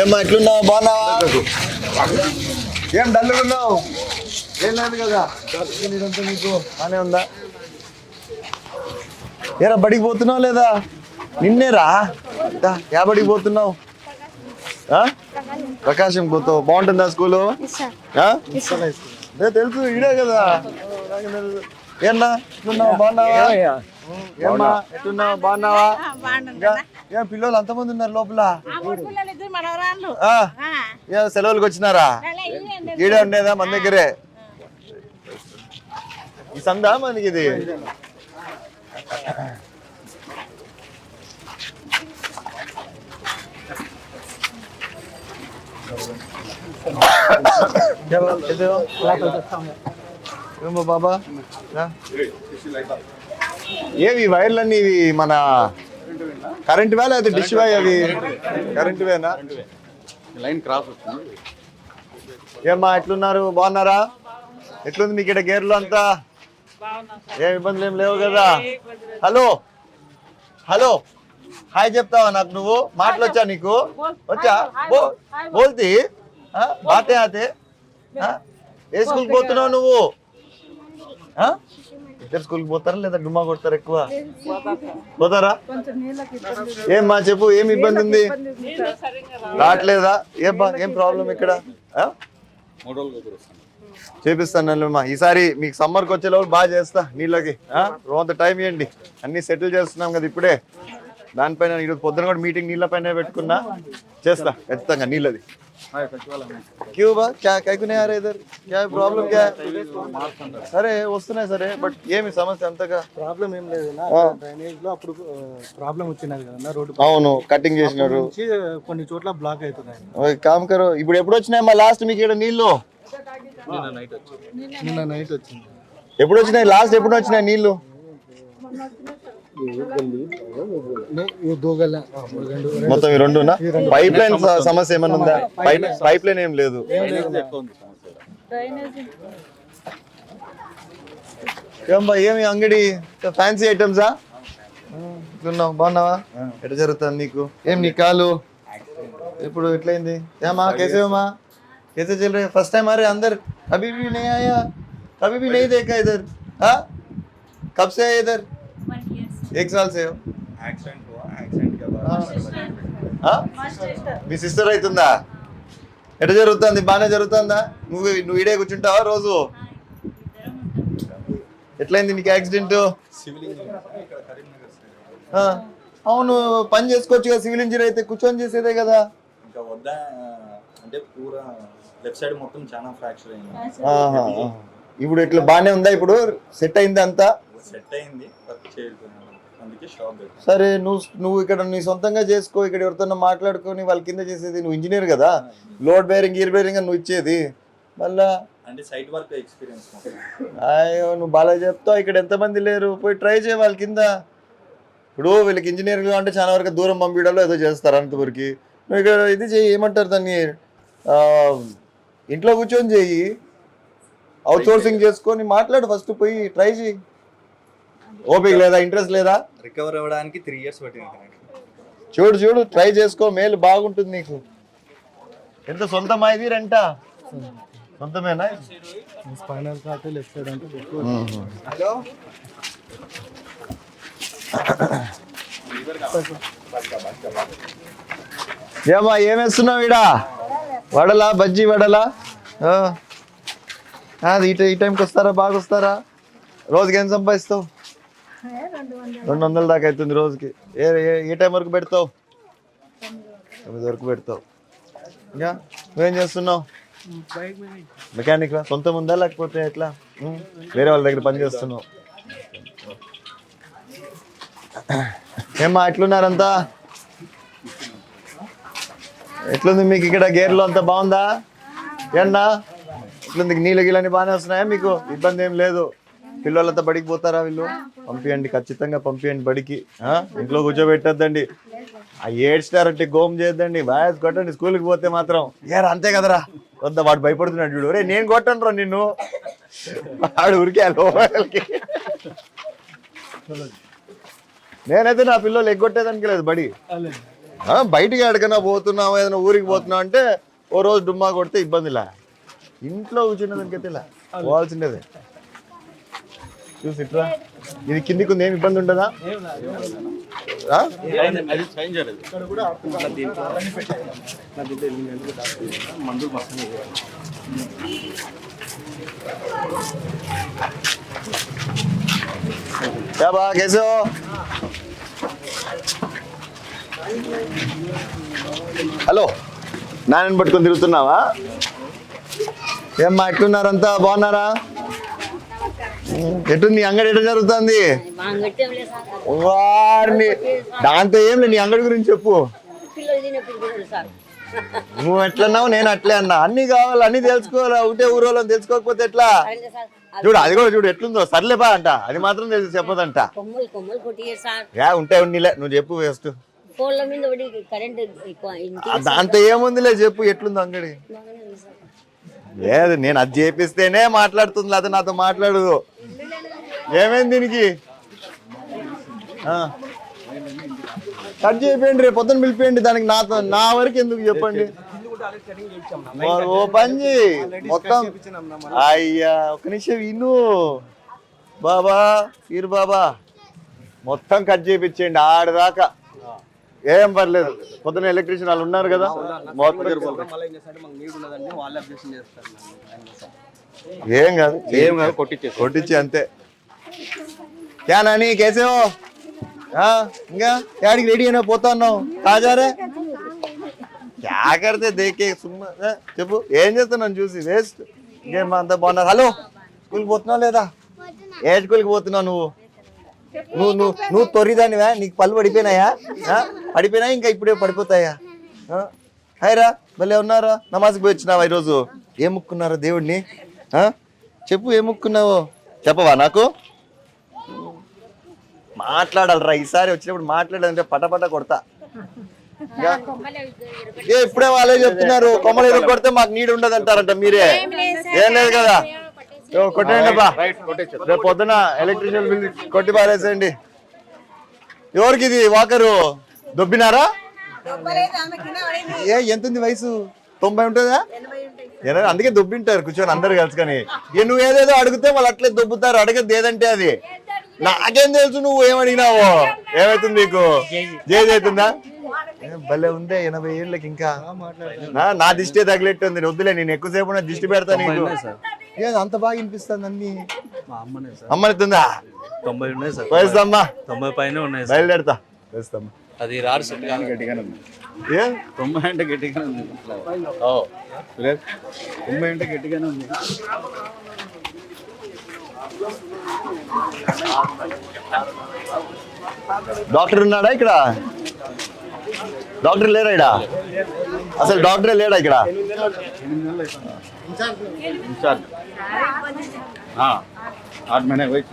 ఏమ్మా ఎట్లున్నావు? బాగున్నావా? ఏం డల్లుగా ఉన్నావు? ఏం లేదు కదా. నీకు బానే ఉందా? ఏరా బడికి పోతున్నావు లేదా? నిన్నేరా? యా బడికి పోతున్నావు? ఆ? ప్రకాశం పోతావు. బాగుంటుందా స్కూలు? తెలుసు ఇడే కదా. ఏమ్మా ఎట్లున్నావు? బాగున్నావా? ఏమ్మా ఎట్లున్నావు? బాగున్నావా? ఏం పిల్లలు అంతమంది ఉన్నారు లోపల? సెలవులకు వచ్చినారా? ఈడే ఉండేదా మన దగ్గరే? ఈ సందా మనకి ఇది. బాబా. ఏవి వైర్లన్నీ ఇవి మన కరెంట్ వే లేదా డిష్ వే అవి? కరెంట్ వేనా? లైన్ క్రాస్ వస్తుంది. ఏమ్మా ఎట్లున్నారు? బాగున్నారా? ఎట్లుంది మీకు ఇక్కడ గేర్లు అంతా? ఏం ఇబ్బందులు ఏం లేవు కదా? హలో? హలో? హాయ్ చెప్తావా నాకు నువ్వు? మాటలు వచ్చా నీకు? వచ్చా? బోల్తి? బాతే ఆతే? ఏ స్కూల్కి పోతున్నావు నువ్వు? ఇద్దరు స్కూల్కి పోతారా లేదా డుమ్మా కొడతారా ఎక్కువ? పోతారా? ఏమ్మా చెప్పు ఏం ఇబ్బంది ఉంది? రావట్లేదా. ఏం బా- ఏం ప్రాబ్లం ఇక్కడ? చేపిస్తాను ఈసారి మీకు సమ్మర్కి వచ్చే లోపల బాగా చేస్తా నీళ్ళకి. రోంత టైం ఇవ్వండి అన్ని సెటిల్ చేస్తున్నాం కదా ఇప్పుడే. దానిపైన ఈరోజు పొద్దున కూడా మీటింగ్ నీళ్ళ పైన పెట్టుకున్నా. చేస్తా ఖచ్చితంగా నీళ్ళది. క్యూ కైకునే యారే ఇద్దరు క్యా ప్రాబ్లం క్యా సరే వస్తున్నాయి సరే బట్ ఏమి సమస్య అంతగా ప్రాబ్లం ఏం లేదు. డ్రైనేజ్లో అప్పుడు ప్రాబ్లం వచ్చినది కదా రోడ్డు అవును కటింగ్ చేసినారు. కొన్ని చోట్ల బ్లాక్ అవుతున్నాయి. ఓయ్, కామ్ కరో ఇప్పుడు ఎప్పుడు వచ్చినాయి మా లాస్ట్ మీకు ఇక్కడ నీళ్ళు? నిన్న నైట్ వచ్చింది. ఎప్పుడు వచ్చినాయి? లాస్ట్ ఎప్పుడు వచ్చినాయి నీళ్ళు? మొత్తం ఈ రెండునా పైప్ లైన్ సమస్య ఏమైనా ఉందా పైప్ పైప్ లైన్ ఏం లేదు ఎక్కువ ఉంది సమస్య ఏంబా ఏమి అంగడి ఫ్యాన్సీ ఐటమ్సా ఉన్నావు బాగున్నావా ఎట్లా జరుగుతుంది నీకు ఏం నీ కాలు ఇప్పుడు ఎట్లయింది ఏమా కేసేవమ్మా कैसे चल रहे फर्स्ट टाइम आ रहे अंदर अभी भी नहीं आया कभी भी नहीं देखा इधर हाँ कब से है इधर एक साल से हो యాక్సిడెంట్ యాక్సిడెంట్ हाँ? మీ సిస్టర్ అవుతుందా ఎట్లా జరుగుతుంది బాగానే జరుగుతుందా నువ్వు నువ్వు ఇడే కూర్చుంటావా రోజు ఎట్లయింది నీకు యాక్సిడెంట్ సివిల్ ఇంజనీర్ ఇక్కడ కరీంనగర్ సైడ్ అవును పని చేసుకోవచ్చు కదా సివిల్ ఇంజనీర్ అయితే కూర్చొని చేసేదే కదా ఇంకా వద్దా అంటే పూరా లెఫ్ట్ సైడ్ మొత్తం చాలా ఫ్రాక్చర్ అయింది ఆహా, ఆహా. ఇప్పుడు ఇట్లా బాగానే ఉందా ఇప్పుడు సెట్ అయింది అంతా సెట్ అయింది వర్క్ అందుకే షాప్ సరే నువ్వు నువ్వు ఇక్కడ నీ సొంతంగా చేసుకో ఇక్కడ ఎవరితో మాట్లాడుకొని వాళ్ళ కింద చేసేది నువ్వు ఇంజనీర్ కదా? లోడ్ బేరింగ్ గీర్ బేరింగ్ అని నువ్వు ఇచ్చేది. మళ్ళా? అంటే సైట్ వర్క్ ఎక్స్పీరియన్స్ అయ్యో నువ్వు బాగా చెప్తావు. ఇక్కడ ఎంతమంది లేరు? పోయి ట్రై చేయ వాళ్ళ కింద. ఇప్పుడు వీళ్ళకి ఇంజనీరింగ్ అంటే చాలా వరకు దూరం పంపించడంలో ఏదో చేస్తారు అంతవరకు నువ్వు ఇక్కడ ఇది చెయ్యి ఏమంటారు దాన్ని? ఇంట్లో కూర్చొని చెయ్యి అవుట్ సోర్సింగ్ చేసుకొని మాట్లాడు ఫస్ట్ పోయి ట్రై చేయి. ఓపిక లేదా? ఇంట్రెస్ట్ లేదా? రికవర్ అవ్వడానికి త్రీ ఇయర్స్ పట్టింది చూడు చూడు ట్రై చేసుకో మేలు బాగుంటుంది నీకు. ఎంత సొంతమా ఇది రెంటా? సొంతమేనా? స్పైనల్ కార్ట్ లెఫ్ట్ సైడ్ అంటే ఎక్కువ. ఏమా ఏమేస్తున్నావు ఈడ? వడలా బజ్జీ వడలా? ఆ. అది ఈ టై- ఈ టైంకి వస్తారా బాగా వస్తారా? రోజుకి ఏం సంపాదిస్తావు? రెండు వందల. దాకా అవుతుంది రోజుకి. ఏ ఏ- టైం వరకు పెడతావు? తొమ్మిది వరకు పెడతావు. ఇంకా నువ్వేం చేస్తున్నావు? మెకానిక్ సొంతం ఉందా లేకపోతే ఎట్లా? వేరే వాళ్ళ దగ్గర పని చేస్తున్నావు. ఏమ్మా ఎట్లున్నారంతా? ఎట్లుంది మీకు ఇక్కడ గేర్లు అంతా బాగుందా? ఎన్నా ఎట్లుంది? నీళ్ళు గీళ్ళని బాగానే వస్తున్నాయా మీకు? ఇబ్బంది ఏం లేదు. పిల్లలంతా బడికి పోతారా వీళ్ళు? పంపియండి ఖచ్చితంగా పంపియండి బడికి? ఇంట్లో కూర్చోబెట్టద్దండి. ఆ ఏడ్చినారంటే గోమ్ చేయొద్దండి. బాగా కొట్టండి స్కూల్కి పోతే మాత్రం. ఏరా అంతే కదరా? వద్ద వాడు భయపడుతున్నాడు చూడు. రే నేను కొట్టను రా నిన్ను. వాడు ఉరికే లోపలికి. నేనైతే నా పిల్లలు ఎగ్గొట్టేదానికి లేదు బడి. బయటికి ఎక్కడికైనా పోతున్నావు ఏదైనా ఊరికి పోతున్నావు అంటే ఓ రోజు డుమ్మా కొడితే ఇబ్బందిలా. ఇంట్లో కూర్చున్నదానికైతే ఇలా. పోవాల్సిండేదే చూసి ఇట్రా ఇది కిందికి ఉంది ఏమి ఇబ్బంది ఉండదా ఆ? అది చేంజ్ చేయలేదు ఇక్కడ కూడా మందులు మస్తు क्या बा कैसे हो హలో నాన్నని పట్టుకొని తిరుగుతున్నావా ఏమ్మా ఎట్లున్నారంతా బాగున్నారా ఎటుంది నీ అంగడి ఎట్లా జరుగుతుంది? వారిని దాంతో ఏం లేదు నీ అంగడి గురించి చెప్పు. నువ్వు ఎట్లన్నావు నేను అట్లే అన్నా. అన్ని కావాలి అన్ని తెలుసుకోవాలి. ఒకటే ఊరోళ్ళని తెలుసుకోకపోతే ఎట్లా? చూడు అది కూడా చూడు ఎట్లుందో. సర్లేపా అంట. అది మాత్రం తెలుసు చెప్పదంట. ఉంటాయి ఉండిలే. నువ్వు చెప్పు వేస్ట్ దాంతో ఏముందిలే చెప్పు ఎట్లుంది అంగడి. లేదు నేను అది చేపిస్తేనే మాట్లాడుతుంది అది నాతో మాట్లాడదు. ఏమైంది దీనికి? కట్ చేయండి రేపు పొద్దున పిలిపియండి దానికి నాతో నా వరకు ఎందుకు చెప్పండి? ఓ- ఓ పని మొత్తం. అయ్యా ఒక నిమిషం విను బాబా వీరు బాబా. మొత్తం కట్ చేయించండి ఆడదాకా. ఏం పర్లేదు. పొద్దున ఎలక్ట్రీషియన్ వాళ్ళు ఉన్నారు కదా. ఏం కాదు. ఏం కాదు కొట్టించేసి కొట్టించి అంతే. క్యా నాని కేసే హో ఆ, ఇంకా? యాడికి రెడీ అయినా పోతున్నావు తాజారే? క్యా కడితే దేకే సుమ్మా చెప్పు. ఏం చేస్తున్నాను చూసి? వేస్ట్ ఇంకేం అంతా బాగున్నారు? హలో స్కూల్కి పోతున్నావు లేదా? ఏ స్కూల్కి పోతున్నావు నువ్వు? నువ్వు నువ్వు నువ్వు తొరిదానివా నీకు పళ్ళు పడిపోయినాయా? ఆ? పడిపోయినా ఇంకా ఇప్పుడే పడిపోతాయా? ఆ? హాయ్ రా భలే ఉన్నారా నమాజ్కి పోయి వచ్చినావా ఈరోజు? ఏం ముక్కున్నారా దేవుడిని ఆ? చెప్పు ఏం ముక్కున్నావు? చెప్పవా నాకు? మాట్లాడాలరా ఈసారి వచ్చినప్పుడు మాట్లాడాలంటే పటపట కొడతా. ఇప్పుడే వాళ్ళే చెప్తున్నారు కొమ్మలు ఏదో కొడితే మాకు నీడు ఉండదు అంటారంట మీరే. ఏం లేదు కదా? ఓ, కొట్టేయండి బా రేపు పొద్దున ఎలక్ట్రిషియన్ బిల్ కొట్టి పారేసేయండి. ఎవరికి ఇది? వాకరు దొబ్బినారా? ఏ ఎంత ఉంది వయసు? తొంభై ఉంటుందా? ఎనభై అందుకే దొబ్బింటారు కూర్చొని అందరు కలుసుకొని ఏ నువ్వు ఏదేదో అడిగితే వాళ్ళు అట్లే దొబ్బుతారు. అడగద్దు ఏదంటే అది. నాకేం తెలుసు నువ్వు ఏమడిగినావు? ఏమైతుంది నీకు? జేజ్ అవుతుందా భలే ఉందే ఎనభై ఏళ్ళకి ఇంకా. నా నా దిష్టి తగిలెట్టుంది. వద్దులే నేను ఎక్కువసేపు నా దిష్టి పెడతా నీకు. ఏ అంత బాగా వినిపిస్తుంది అన్ని. మా అమ్మనే సార్. అమ్మనిస్తుందా తొంభై ఉన్నాయి సార్. వేస్తామ్మా తొంభై పైన ఉన్నాయి సార్. బయలుదేరుతా. వేస్తామ్మా అది రాడు సెట్ కాదు గట్టిగానే ఉంది. ఏ? తొంభై అంటే గట్టిగానే ఉంది. ఓ. తొంభై అంటే గట్టిగానే ఉంది. డాక్టర్ ఉన్నాడా ఇక్కడ? డాక్టర్ లేరా ఇక్కడ? असल डॉक्टर लेट आई इंचार्ज। हाँ 8 महीने वेट